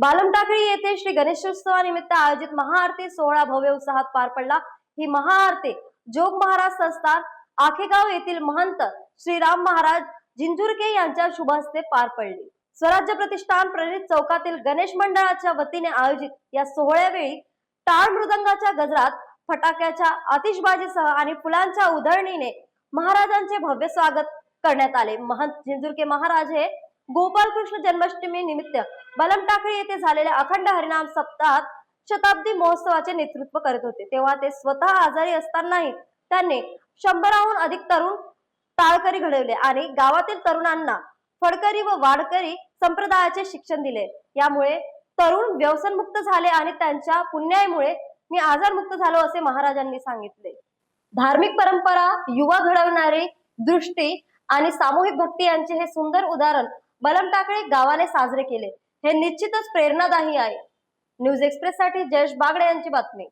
बालमटाकळी येथे श्री गणेशोत्सवानिमित्त आयोजित महाआरती सोहळा भव्य उत्साहात पार पडला. ही महाआरती जोग महाराज संस्थान आखेगाव येथील महंत श्रीराम महाराज जिंजुरके यांच्या शुभ हस्ते पार पडली. स्वराज्य प्रतिष्ठान प्रेरित चौकातील गणेश मंडळाच्या वतीने आयोजित या सोहळ्यावेळी टाळ मृदंगाच्या गजरात फटाक्याच्या आतिषबाजीसह आणि फुलांच्या उधळणीने महाराजांचे भव्य स्वागत करण्यात आले. महंत जिंजुरके महाराज हे गोपालकृष्ण जन्माष्टमी निमित्त बलम टाकळी येथे झालेल्या अखंड हरिनाम सप्ताहात शताब्दी महोत्सवाचे नेतृत्व करत होते. तेव्हा ते स्वतः आजारी असतानाही त्यांनी शंभराहून अधिक तरुण ताळकरी घडवले आणि गावातील तरुणांना फडकरी व वाडकरी संप्रदायाचे शिक्षण दिले. यामुळे तरुण व्यवसनमुक्त झाले आणि त्यांच्या पुण्यामुळे मी आजारमुक्त झालो असे महाराजांनी सांगितले. धार्मिक परंपरा युवा घडवणारी दृष्टी आणि सामूहिक भक्ती यांचे हे सुंदर उदाहरण बलम टाकळे गावाने साजरे केले. हे निश्चितच प्रेरणादायी आहे. न्यूज एक्सप्रेस साठी जयेश बागडे यांची बातमी.